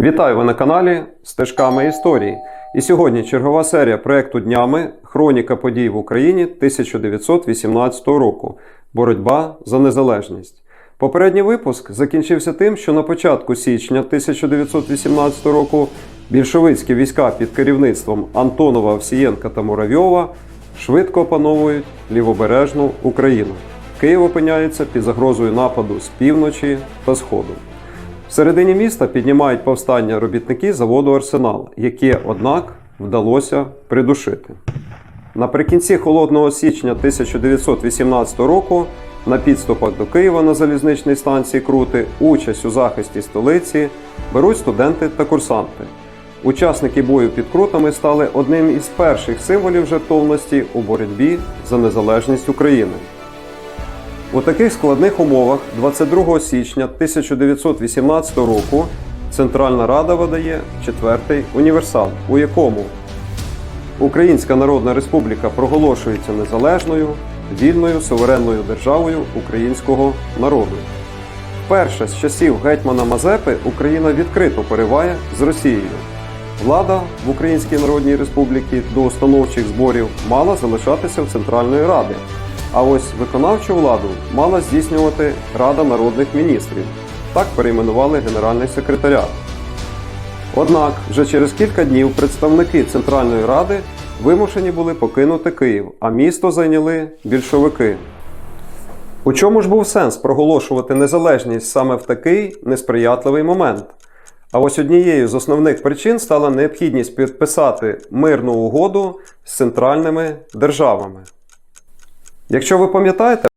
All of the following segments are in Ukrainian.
Вітаю ви на каналі Стежками історії. І сьогодні чергова серія проекту Днями Хроніка подій в Україні 1918 року. Боротьба за незалежність. Попередній випуск закінчився тим, що на початку січня 1918 року більшовицькі війська під керівництвом Антонова, Овсієнка та Муравйова швидко опановують лівобережну Україну. Київ опиняється під загрозою нападу з півночі та сходу. В середині міста піднімають повстання робітники заводу Арсенал, яке, однак, вдалося придушити. Наприкінці холодного січня 1918 року на підступах до Києва на залізничній станції Крути участь у захисті столиці беруть студенти та курсанти. Учасники бою під крутами стали одним із перших символів жертовності у боротьбі за незалежність України. У таких складних умовах 22 січня 1918 року Центральна Рада видає четвертий універсал, у якому Українська Народна Республіка проголошується незалежною, вільною суверенною державою українського народу. Вперше з часів гетьмана Мазепи Україна відкрито пориває з Росією. Влада в Українській Народній Республіці до установчих зборів мала залишатися в Центральної Ради. А ось виконавчу владу мала здійснювати Рада народних міністрів. Так перейменували Генеральний секретаріат. Однак вже через кілька днів представники Центральної Ради вимушені були покинути Київ, а місто зайняли більшовики. У чому ж був сенс проголошувати незалежність саме в такий несприятливий момент? А ось однією з основних причин стала необхідність підписати мирну угоду з центральними державами. Якщо ви пам'ятаєте,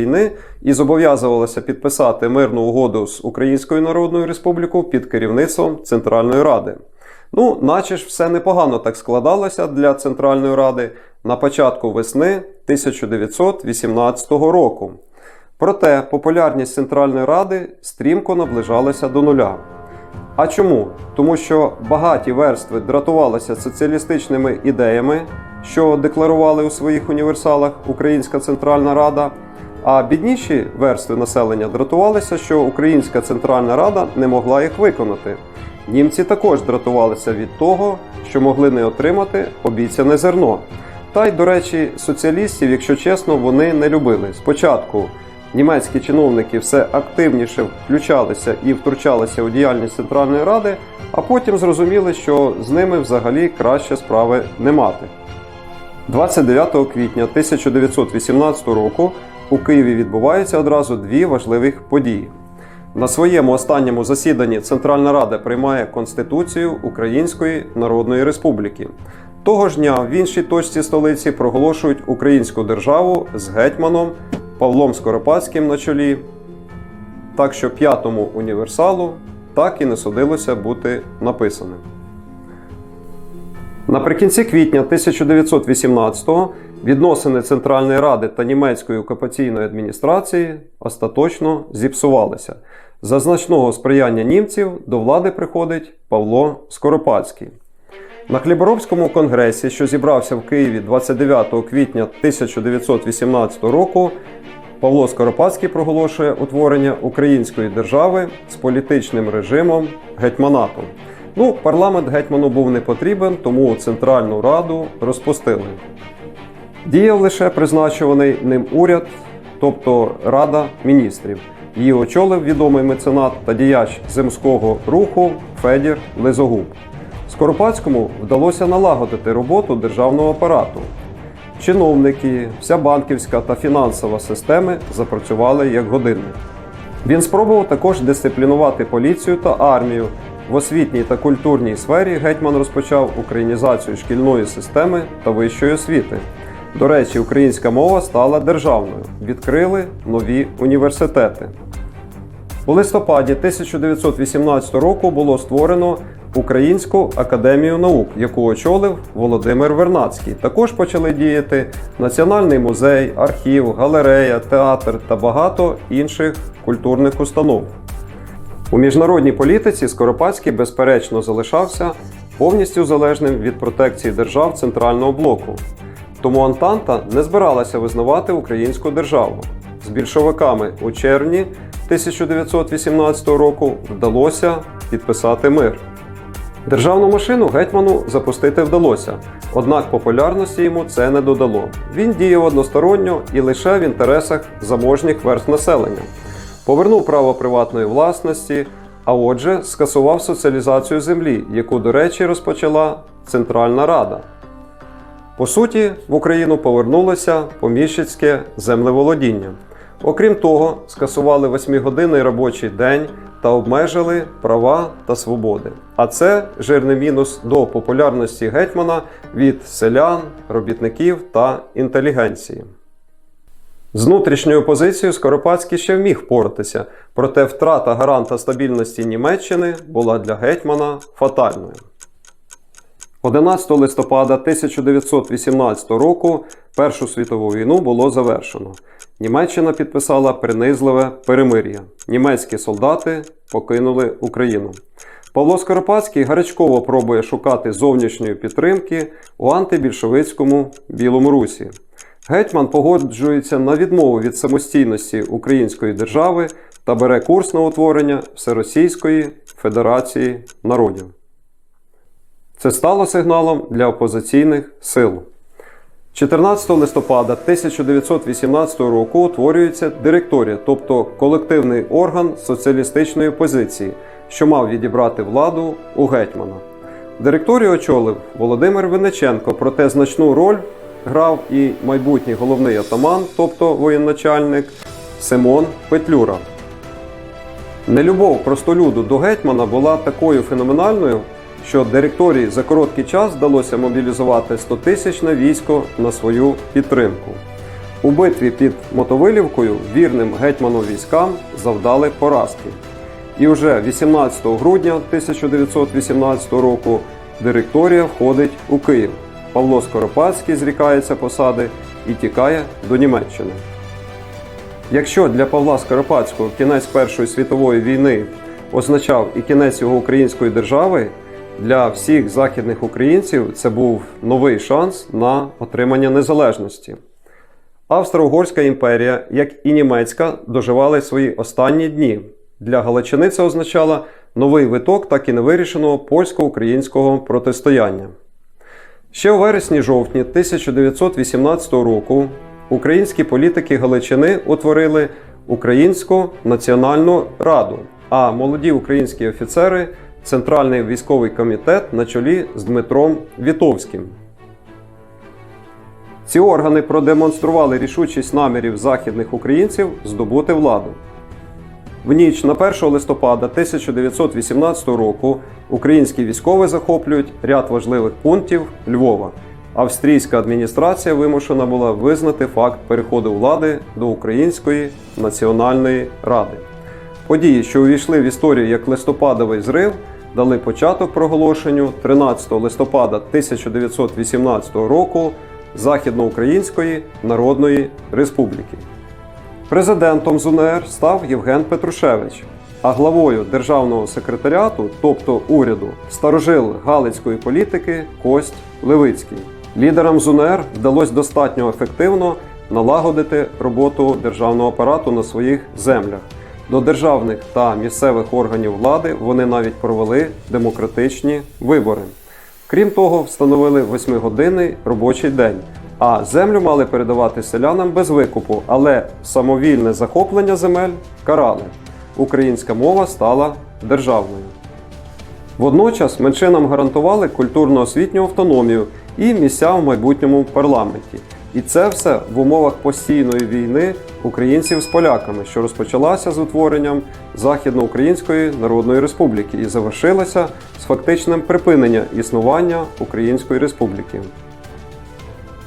війни і зобов'язувалася підписати мирну угоду з Українською Народною Республікою під керівництвом Центральної Ради. Ну, наче ж все непогано так складалося для Центральної Ради на початку весни 1918 року. Проте популярність Центральної Ради стрімко наближалася до нуля. А чому? Тому що багаті верстви дратувалися соціалістичними ідеями, що декларували у своїх універсалах Українська Центральна Рада. А бідніші верстви населення дратувалися, що Українська Центральна Рада не могла їх виконати. Німці також дратувалися від того, що могли не отримати обіцяне зерно. Та й, до речі, соціалістів, якщо чесно, вони не любили. Спочатку німецькі чиновники все активніше включалися і втручалися у діяльність Центральної Ради, а потім зрозуміли, що з ними взагалі краще справи не мати. 29 квітня 1918 року у Києві відбуваються одразу дві важливих події. На своєму останньому засіданні Центральна Рада приймає Конституцію Української Народної Республіки. Того ж дня в іншій точці столиці проголошують українську державу з гетьманом Павлом Скоропадським на чолі. Так що п'ятому універсалу так і не судилося бути написаним. Наприкінці квітня 1918-го відносини Центральної Ради та німецької окупаційної адміністрації остаточно зіпсувалися. За значного сприяння німців до влади приходить Павло Скоропадський. На Хліборобському конгресі, що зібрався в Києві 29 квітня 1918 року, Павло Скоропадський проголошує утворення української держави з політичним режимом гетьманатом. Ну, парламент гетьману був не потрібен, тому Центральну Раду розпустили. Діяв лише призначуваний ним уряд, тобто Рада міністрів. Її очолив відомий меценат та діяч земського руху Федір Лизогуб. Скоропадському вдалося налагодити роботу державного апарату. Чиновники, вся банківська та фінансова системи запрацювали як годинник. Він спробував також дисциплінувати поліцію та армію. В освітній та культурній сфері гетьман розпочав українізацію шкільної системи та вищої освіти. До речі, українська мова стала державною. Відкрили нові університети. У листопаді 1918 року було створено Українську академію наук, яку очолив Володимир Вернацький. Також почали діяти Національний музей, архів, галерея, театр та багато інших культурних установ. У міжнародній політиці Скоропадський, безперечно, залишався повністю залежним від протекції держав Центрального блоку. Тому Антанта не збиралася визнавати українську державу. З більшовиками у червні 1918 року вдалося підписати мир. Державну машину гетьману запустити вдалося, однак популярності йому це не додало. Він діяв односторонньо і лише в інтересах заможніх верств населення. Повернув право приватної власності, а отже, скасував соціалізацію землі, яку, до речі, розпочала Центральна Рада. По суті, в Україну повернулося поміщицьке землеволодіння. Окрім того, скасували восьмигодинний робочий день та обмежили права та свободи. А це жирний мінус до популярності гетьмана від селян, робітників та інтелігенції. З внутрішньою позицією Скоропадський ще вміг впоратися, проте втрата гаранта стабільності Німеччини була для гетьмана фатальною. 11 листопада 1918 року Першу світову війну було завершено. Німеччина підписала принизливе перемир'я. Німецькі солдати покинули Україну. Павло Скоропадський гарячково пробує шукати зовнішньої підтримки у антибільшовицькому Білому Русі. Гетьман погоджується на відмову від самостійності української держави та бере курс на утворення Всеросійської Федерації народів. Це стало сигналом для опозиційних сил. 14 листопада 1918 року утворюється директорія, тобто колективний орган соціалістичної опозиції, що мав відібрати владу у гетьмана. Директорію очолив Володимир Винниченко, проте значну роль грав і майбутній головний атаман, тобто воєначальник Симон Петлюра. Нелюбов простолюду до гетьмана була такою феноменальною, що директорії за короткий час вдалося мобілізувати 100-тисячне військо на свою підтримку. У битві під Мотовилівкою вірним гетьману військам завдали поразки. І вже 18 грудня 1918 року директорія входить у Київ. Павло Скоропадський зрікається посади і тікає до Німеччини. Якщо для Павла Скоропадського кінець Першої світової війни означав і кінець його української держави, для всіх західних українців це був новий шанс на отримання незалежності. Австро-Угорська імперія, як і німецька, доживали свої останні дні. Для Галичини це означало новий виток так і невирішеного польсько-українського протистояння. Ще у вересні-жовтні 1918 року українські політики Галичини утворили Українську національну раду, а молоді українські офіцери Центральний військовий комітет на чолі з Дмитром Вітовським. Ці органи продемонстрували рішучість намірів західних українців здобути владу. В ніч на 1 листопада 1918 року українські військові захоплюють ряд важливих пунктів Львова. Австрійська адміністрація вимушена була визнати факт переходу влади до Української національної ради. Події, що увійшли в історію як листопадовий зрив, дали початок проголошенню 13 листопада 1918 року Західноукраїнської Народної Республіки. Президентом з УНР став Євген Петрушевич, а главою державного секретаріату, тобто уряду, старожил галицької політики Кость Левицький. Лідерам з УНР вдалося достатньо ефективно налагодити роботу державного апарату на своїх землях. До державних та місцевих органів влади вони навіть провели демократичні вибори. Крім того, встановили 8-годинний робочий день, а землю мали передавати селянам без викупу, але самовільне захоплення земель карали. Українська мова стала державною. Водночас меншинам гарантували культурно-освітню автономію і місця в майбутньому парламенті. І це все в умовах постійної війни українців з поляками, що розпочалася з утворенням Західноукраїнської Народної Республіки і завершилася з фактичним припиненням існування Української Республіки.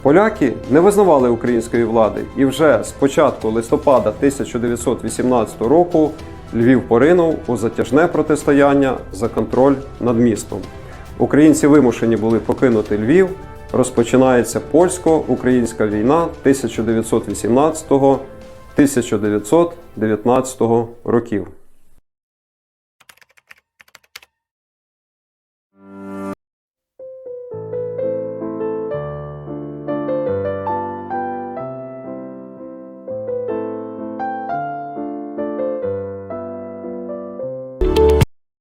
Поляки не визнавали української влади, і вже з початку листопада 1918 року Львів поринув у затяжне протистояння за контроль над містом. Українці вимушені були покинути Львів. Розпочинається польсько-українська війна 1918-1919 років.